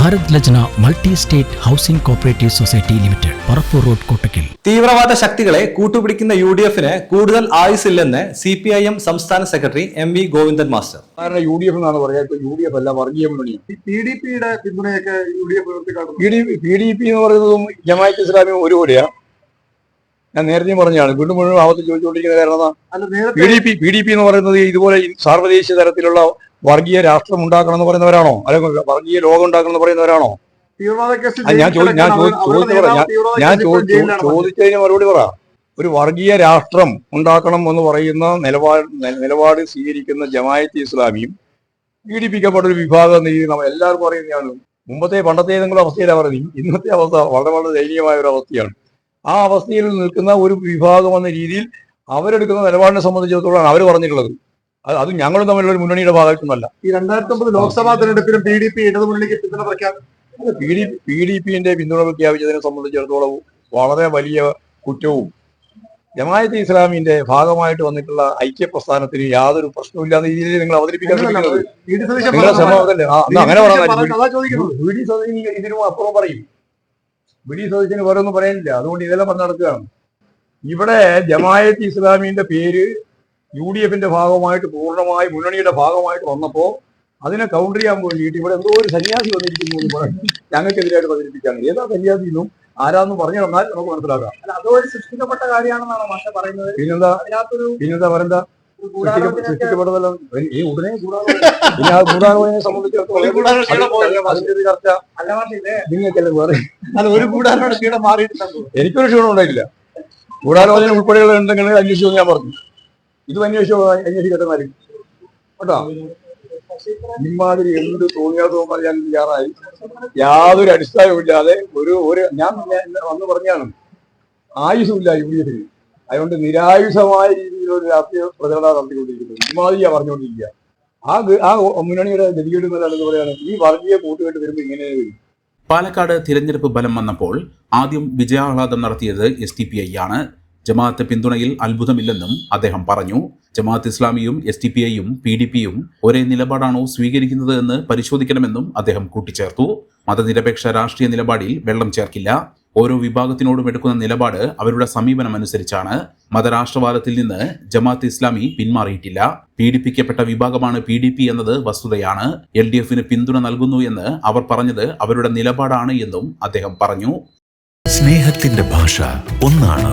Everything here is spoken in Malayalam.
Bharat Lajna multi state housing cooperative society limited Parappur road Kottakkal. തീവ്രവാദ ശക്തികളെ കൂട്ടുപിടിക്കുന്ന യു ഡി എഫിന് കൂടുതൽ ആയുസില്ലെന്ന് സി പി ഐ എം സംസ്ഥാന secretary M V Govindan master. സാധാരണ യു ഡി എഫ് എന്നാണ് പറയുക. ഇപ്പൊ യു ഡി എഫ് അല്ല വർഗീയ മുന്നണിയാണ് പി ഡി പിയുടെ പിന്തുണയൊക്കെ U D F P D P എന്ന് പറയുന്നതും ജമാഅത്ത് ഇസ്ലാമിയും ഒരുപോലെയാ. ഞാൻ നേരത്തെ പറഞ്ഞാണ് വീണ്ടും മുഴുവൻ ആവത്ത് ചോദിച്ചുകൊണ്ടിരിക്കുന്ന കാരണം P D P P D P എന്ന് പറയുന്നത് ഇതുപോലെ സാർവദേശീയ തലത്തിലുള്ള വർഗീയ രാഷ്ട്രം ഉണ്ടാക്കണം എന്ന് പറയുന്നവരാണോ? അല്ലെങ്കിൽ വർഗീയ ലോകം ഉണ്ടാക്കണം എന്ന് പറയുന്നവരാണോ ഞാൻ ചോദിച്ചു ഞാൻ ഞാൻ-. ചോദിച്ചതിന് മറുപടി പറ. ഒരു വർഗീയ രാഷ്ട്രം ഉണ്ടാക്കണം എന്ന് പറയുന്ന നിലപാട് നിലപാട് സ്വീകരിക്കുന്ന ജമായത്ത് ഇസ്ലാമിയും പീഡിപ്പിക്കപ്പെട്ട ഒരു വിഭാഗം നമ്മൾ എല്ലാവർക്കും അറിയുന്നതാണ് മുമ്പത്തെ പണ്ടത്തെ ഏതെങ്കിലും അവസ്ഥയിലാണ് പറയുന്നത്. ഇന്നത്തെ അവസ്ഥ വളരെ വളരെ ദയനീയമായ ഒരു അവസ്ഥയാണ്. ആ അവസ്ഥയിൽ നിൽക്കുന്ന ഒരു വിഭാഗം എന്ന രീതിയിൽ അവരെടുക്കുന്ന നിലപാടിനെ സംബന്ധിച്ചിടത്തോളം അവർ പറഞ്ഞിട്ടുള്ളത്. അത് ഞങ്ങളും തമ്മിലുള്ള ഒരു മുന്നണിയുടെ ഭാഗമായിട്ടൊന്നുമല്ല. ഈ രണ്ടായിരത്തി ഒമ്പത് ലോക്സഭാ തെരഞ്ഞെടുപ്പിലും പി ഡി പി ഇടതുമുന്നണിക്ക് പിന്തുണ പ്രഖ്യാപിച്ചു പി ഡി പി ഡി പിന്റെ പിന്തുണ പ്രഖ്യാപിച്ചതിനെ സംബന്ധിച്ചിടത്തോളം വളരെ വലിയ കുറ്റവും ജമായത്ത് ഇസ്ലാമിന്റെ ഭാഗമായിട്ട് വന്നിട്ടുള്ള ഐക്യ പ്രസ്ഥാനത്തിന് യാതൊരു പ്രശ്നമില്ലാത്ത രീതിയിൽ നിങ്ങൾ അവതരിപ്പിക്കാൻ ശ്രമിക്കുന്നത്. ശ്രമമല്ലേ എന്നാ അങ്ങനെ സതീശന് ഇതിനും അപ്പുറം പറയും. വി ഡി സതീശന് വേറെ ഒന്നും പറയാനില്ല. അതുകൊണ്ട് ഇതെല്ലാം പറഞ്ഞു നടക്കുകയാണ്. ഇവിടെ ജമായത്ത് ഇസ്ലാമിന്റെ പേര് യു ഡി എഫിന്റെ ഭാഗമായിട്ട് പൂർണമായി മുന്നണിയുടെ ഭാഗമായിട്ട് വന്നപ്പോ അതിനെ കൗണ്ടർ ചെയ്യാൻ വേണ്ടിയിട്ട് ഇവിടെ എന്തോ ഒരു സന്യാസി വന്നിരിക്കുന്നു എന്ന് പറഞ്ഞു ഞങ്ങൾക്കെതിരായിട്ട് പ്രചരിപ്പിക്കാൻ ഏതാ സന്യാസി എന്നും ആരാന്നും പറഞ്ഞു തന്നാൽ നമുക്ക് മനസ്സിലാക്കാം. അല്ല, അതുവഴി സൃഷ്ടിക്കപ്പെട്ട കാര്യമാണെന്നാണ് മാഷ പറയുന്നത്. പിന്നെന്താ? ഒരു ഈ ഉടനെ പിന്നെ ആ ഗൂഢാലോചനയെ സംബന്ധിച്ചിടത്തോളം ഒരു ചർച്ച. നിങ്ങൾക്കെല്ലാം വേറെ? ഗൂഢാലോചന ക്ഷീണം എനിക്കൊരു ക്ഷീണം ഉണ്ടായിട്ടില്ല ഗൂഢാലോചന ഉൾപ്പെടെയുള്ള എന്തെങ്കിലും അന്വേഷിച്ചു ഞാൻ പറഞ്ഞു. ഇതും അന്വേഷിച്ചോ അന്വേഷിക്കട്ടെ കേട്ടോ? ഇമാതിരി എന്ത് തോന്നിയാതോ പറയാൻ തയ്യാറായി യാതൊരു അടിസ്ഥാനമില്ലാതെ ഒരു ഒരു ഞാൻ വന്നു പറഞ്ഞാണ് ആയുസമില്ല യു ഡി എഫിന് അതുകൊണ്ട് നിരായുസമായ രീതിയിൽ ഒരു രാഷ്ട്രീയ പ്രചരണം നടത്തിക്കൊണ്ടിരിക്കുന്നത്. ഇമാതിരിയാ പറഞ്ഞുകൊണ്ടിരിക്കുക. ആ ആ മുന്നണിയുടെ ഗതികേട് എന്നല്ലാണ്ട് പറയാണ് ഈ വർഗീയ കൂട്ടുകെട്ട് വരുമ്പോൾ ഇങ്ങനെ വരും. പാലക്കാട് തിരഞ്ഞെടുപ്പ് ബലം വന്നപ്പോൾ ആദ്യം വിജയാഹ്ലാദം നടത്തിയത് എസ് ടി പി ഐ ആണ്. ജമാഅത്ത് പിന്തുണയിൽ അത്ഭുതമില്ലെന്നും അദ്ദേഹം പറഞ്ഞു. ജമാഅത്ത് ഇസ്ലാമിയും എസ് ടി പി ഐയും പി ഡി പിയും ഒരേ നിലപാടാണോ സ്വീകരിക്കുന്നത് എന്ന് പരിശോധിക്കണമെന്നും അദ്ദേഹം കൂട്ടിച്ചേർത്തു. മതനിരപേക്ഷ രാഷ്ട്രീയ നിലപാടിൽ വെള്ളം ചേർക്കില്ല. ഓരോ വിഭാഗത്തിനോടും എടുക്കുന്ന നിലപാട് അവരുടെ സമീപനം അനുസരിച്ചാണ് മതരാഷ്ട്രവാദത്തിൽ നിന്ന് ജമാഅത്ത് ഇസ്ലാമി പിന്മാറിയിട്ടില്ല. പീഡിപ്പിക്കപ്പെട്ട വിഭാഗമാണ് പി ഡി പി എന്നത് വസ്തുതയാണ്. എൽ ഡി എഫിന് പിന്തുണ നൽകുന്നു എന്ന് അവർ പറഞ്ഞത് അവരുടെ നിലപാടാണ് എന്നും അദ്ദേഹം പറഞ്ഞു. സ്നേഹത്തിന്റെ ഭാഷ ഒന്നാണ്.